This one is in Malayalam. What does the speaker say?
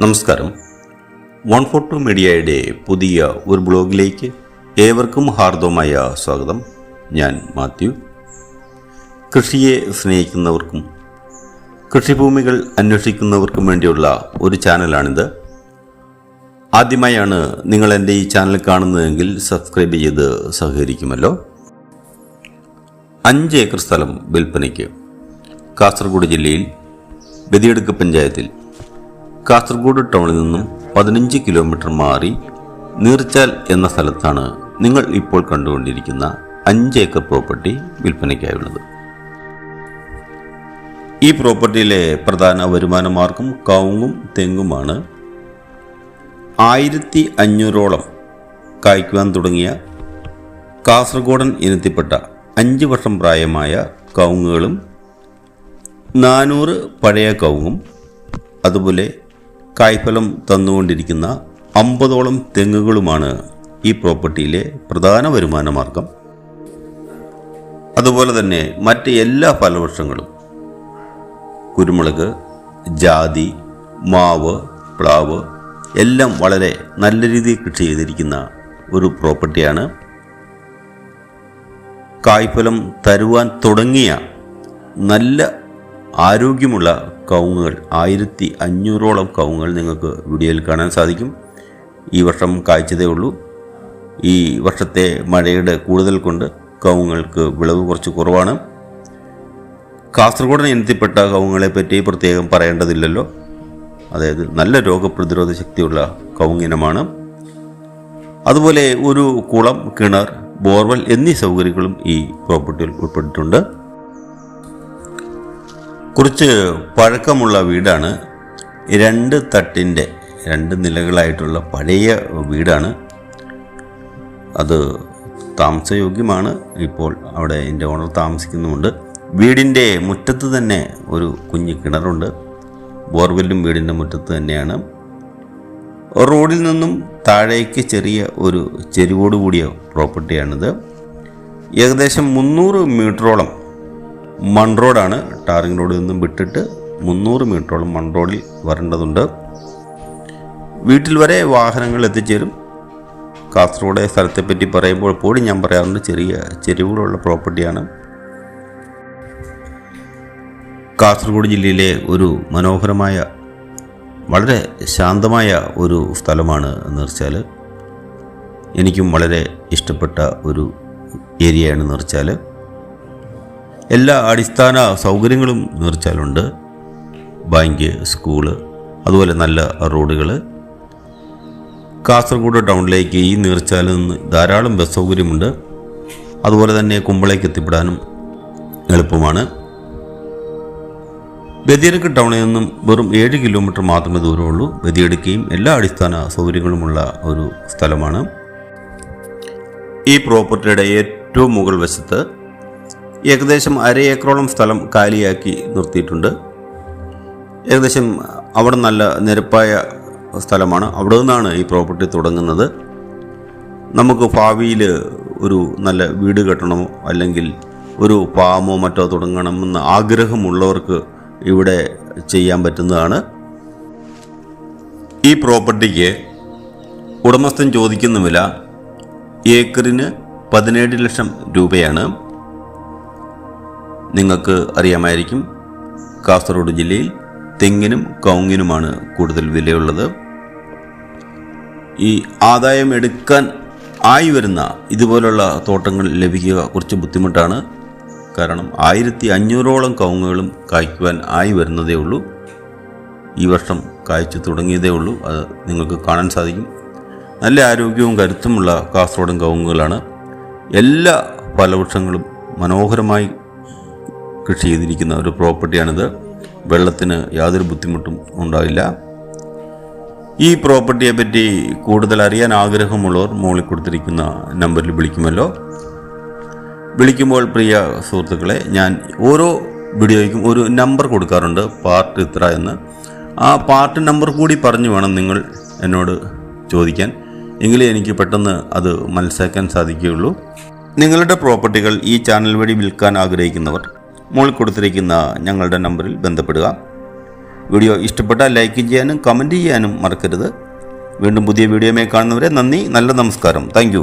നമസ്കാരം. വൺ ഫോർ ടു മീഡിയയുടെ പുതിയ ഒരു ബ്ലോഗിലേക്ക് ഏവർക്കും ഹാർദവമായ സ്വാഗതം. ഞാൻ മാത്യു. കൃഷിയെ സ്നേഹിക്കുന്നവർക്കും കൃഷിഭൂമികൾ അന്വേഷിക്കുന്നവർക്കും വേണ്ടിയുള്ള ഒരു ചാനലാണിത്. ആദ്യമായാണ് നിങ്ങൾ എന്റെ ഈ ചാനൽ കാണുന്നതെങ്കിൽ സബ്സ്ക്രൈബ് ചെയ്ത് സഹകരിക്കുമല്ലോ. അഞ്ച് ഏക്കർ സ്ഥലം വിൽപ്പനയ്ക്ക് കാസർഗോഡ് ജില്ലയിൽ ബദിയടുക്ക് പഞ്ചായത്തിൽ. കാസർഗോഡ് ടൗണിൽ നിന്നും പതിനഞ്ച് കിലോമീറ്റർ മാറി നീർച്ചാൽ എന്ന സ്ഥലത്താണ് നിങ്ങൾ ഇപ്പോൾ കണ്ടുകൊണ്ടിരിക്കുന്ന അഞ്ച് ഏക്കർ പ്രോപ്പർട്ടി വിൽപ്പനയ്ക്കായുള്ളത്. ഈ പ്രോപ്പർട്ടിയിലെ പ്രധാന വരുമാന മാർഗം കവുങ്ങും തെങ്ങുമാണ്. ആയിരത്തി അഞ്ഞൂറോളം കായ്ക്കുവാൻ തുടങ്ങിയ കാസർഗോഡൻ ഇനത്തിൽപ്പെട്ട അഞ്ച് വർഷം പ്രായമായ കവുങ്ങുകളും നാനൂറ് പഴയ കവുങ്ങും അതുപോലെ കായ്ഫലം തന്നുകൊണ്ടിരിക്കുന്ന അമ്പതോളം തെങ്ങുകളുമാണ് ഈ പ്രോപ്പർട്ടിയിലെ പ്രധാന വരുമാന മാർഗം. അതുപോലെ തന്നെ മറ്റ് എല്ലാ ഫലവൃക്ഷങ്ങളും. കുരുമുളക് ജാതി മാവ് പ്ലാവ് എല്ലാം വളരെ നല്ല രീതിയിൽ കൃഷി ചെയ്തിരിക്കുന്ന ഒരു പ്രോപ്പർട്ടിയാണ്. കായ്ഫലം തരുവാൻ തുടങ്ങിയ നല്ല ആരോഗ്യമുള്ള കവുങ്ങുകൾ ആയിരത്തി അഞ്ഞൂറോളം കവുങ്ങുകൾ നിങ്ങൾക്ക് വീഡിയോയിൽ കാണാൻ സാധിക്കും. ഈ വർഷം കായ്ച്ചതേ ഉള്ളൂ. ഈ വർഷത്തെ മഴയുടെ കൂടുതൽ കൊണ്ട് കവുങ്ങൾക്ക് വിളവ് കുറച്ച് കുറവാണ്. കാസർഗോഡിന് ഇനത്തിൽപ്പെട്ട കവുങ്ങളെ പറ്റി പ്രത്യേകം പറയേണ്ടതില്ലല്ലോ. അതായത് നല്ല രോഗപ്രതിരോധ ശക്തിയുള്ള കവുങ്ങിനമാണ് അതുപോലെ ഒരു കുളം കിണർ ബോർവെൽ എന്നീ സൗകര്യങ്ങളും ഈ പ്രോപ്പർട്ടിയിൽ ഉൾപ്പെട്ടിട്ടുണ്ട്. കുറച്ച് പഴക്കമുള്ള വീടാണ്. രണ്ട് തട്ടിന്റെ രണ്ട് നിലകളായിട്ടുള്ള പഴയ വീടാണ്. അത് താമസയോഗ്യമാണ്. ഇപ്പോൾ അവിടെ എന്റെ ഓണർ താമസിക്കുന്നുമുണ്ട്. വീടിന്റെ മുറ്റത്ത് തന്നെ ഒരു കുഞ്ഞ് കിണറുണ്ട്. ബോർവെല്ലും വീടിന്റെ മുറ്റത്ത് തന്നെയാണ്. റോഡിൽ നിന്നും താഴേക്ക് ചെറിയ ഒരു ചെരുവോട് കൂടിയ പ്രോപ്പർട്ടിയാണിത്. ഏകദേശം മുന്നൂറ് മീറ്ററോളം മൺ റോഡാണ്. ടാറിംഗ് റോഡിൽ നിന്നും വിട്ടിട്ട് മുന്നൂറ് മീറ്ററോളം മൺ റോഡിൽ വരേണ്ടതുണ്ട്. വീട്ടിൽ വരെ വാഹനങ്ങൾ എത്തിച്ചേരും. കാസർഗോഡ് സ്ഥലത്തെപ്പറ്റി പറയുമ്പോൾ എപ്പോഴും ഞാൻ പറയാറുണ്ട് ചെറിയ ചെരുവുകളുള്ള പ്രോപ്പർട്ടിയാണ്. കാസർഗോഡ് ജില്ലയിലെ ഒരു മനോഹരമായ വളരെ ശാന്തമായ ഒരു സ്ഥലമാണ് എന്ന് വെച്ചാൽ എനിക്കും വളരെ ഇഷ്ടപ്പെട്ട ഒരു ഏരിയയാണ് നിർച്ചാൽ എല്ലാ അടിസ്ഥാന സൗകര്യങ്ങളും നിർച്ചാലുണ്ട് ബാങ്ക് സ്കൂൾ അതുപോലെ നല്ല റോഡുകൾ കാസർഗോഡ് ടൗണിലേക്ക് ഈ നീർച്ചാലിൽ നിന്ന് ധാരാളം ബസ് സൗകര്യമുണ്ട്. അതുപോലെ തന്നെ കുമ്പളേക്ക് എത്തിപ്പെടാനും എളുപ്പമാണ്. ബദിയടുക്ക് ടൗണിൽ നിന്നും വെറും ഏഴ് കിലോമീറ്റർ മാത്രമേ ദൂരമുള്ളൂ. ബദിയടുക്കയും എല്ലാ അടിസ്ഥാന സൗകര്യങ്ങളുമുള്ള ഒരു സ്ഥലമാണ്. ഈ പ്രോപ്പർട്ടിയുടെ ഏറ്റവും മുകൾ വശത്ത് ഏകദേശം അര ഏക്കറോളം സ്ഥലം കാലിയാക്കി നിർത്തിയിട്ടുണ്ട്. ഏകദേശം അവിടെ നല്ല നിരപ്പായ സ്ഥലമാണ്. അവിടെ നിന്നാണ് ഈ പ്രോപ്പർട്ടി തുടങ്ങുന്നത്. നമുക്ക് ഭാവിയിൽ ഒരു നല്ല വീട് കെട്ടണമോ അല്ലെങ്കിൽ ഒരു പാമോ മറ്റോ തുടങ്ങണമെന്ന് ആഗ്രഹമുള്ളവർക്ക് ഇവിടെ ചെയ്യാൻ പറ്റുന്നതാണ്. ഈ പ്രോപ്പർട്ടിക്ക് ഉടമസ്ഥൻ ചോദിക്കുന്ന വില ഏക്കറിന് പതിനേഴ് ലക്ഷം രൂപയാണ്. നിങ്ങൾക്ക് അറിയാമായിരിക്കും കാസർഗോഡ് ജില്ലയിൽ തെങ്ങിനും കൗങ്ങിനുമാണ് കൂടുതൽ വിലയുള്ളത്. ഈ ആദായം എടുക്കാൻ ആയി വരുന്ന ഇതുപോലുള്ള തോട്ടങ്ങൾ ലഭിക്കുക കുറച്ച് ബുദ്ധിമുട്ടാണ്. കാരണം ആയിരത്തി അഞ്ഞൂറോളം കൗങ്ങുകളും കായ്ക്കുവാൻ ആയി വരുന്നതേ ഉള്ളൂ. ഈ വർഷം കായ്ച്ചു തുടങ്ങിയതേ ഉള്ളൂ. അത് നിങ്ങൾക്ക് കാണാൻ സാധിക്കും. നല്ല ആരോഗ്യവും കരുത്തുമുള്ള കാസർഗോഡൻ കവുങ്ങുകളാണ്. എല്ലാ ഫലവൃക്ഷങ്ങളും മനോഹരമായി കൃഷി ചെയ്തിരിക്കുന്ന ഒരു പ്രോപ്പർട്ടിയാണിത്. വെള്ളത്തിന് യാതൊരു ബുദ്ധിമുട്ടും ഉണ്ടാവില്ല. ഈ പ്രോപ്പർട്ടിയെ പറ്റി കൂടുതൽ അറിയാൻ ആഗ്രഹമുള്ളവർ മുകളിൽ കൊടുത്തിരിക്കുന്ന നമ്പറിൽ വിളിക്കുമല്ലോ. വിളിക്കുമ്പോൾ പ്രിയ സുഹൃത്തുക്കളെ ഞാൻ ഓരോ വീഡിയോയ്ക്കും ഒരു നമ്പർ കൊടുക്കാറുണ്ട് പാർട്ട് ഇത്ര എന്ന്. ആ പാർട്ട് നമ്പർ കൂടി പറഞ്ഞു വേണം നിങ്ങൾ എന്നോട് ചോദിക്കാൻ. എങ്കിലേ എനിക്ക് പെട്ടെന്ന് അത് മനസ്സിലാക്കാൻ സാധിക്കുകയുള്ളൂ. നിങ്ങളുടെ പ്രോപ്പർട്ടികൾ ഈ ചാനൽ വഴി വിൽക്കാൻ ആഗ്രഹിക്കുന്നവർ മുകളിൽ കൊടുത്തിരിക്കുന്ന ഞങ്ങളുടെ നമ്പറിൽ ബന്ധപ്പെടുക. വീഡിയോ ഇഷ്ടപ്പെട്ടാൽ ലൈക്ക് ചെയ്യാനും കമന്റ് ചെയ്യാനും മറക്കരുത്. വീണ്ടും പുതിയ വീഡിയോമേ കാണുന്നവരെ നന്ദി നല്ല നമസ്കാരം. താങ്ക്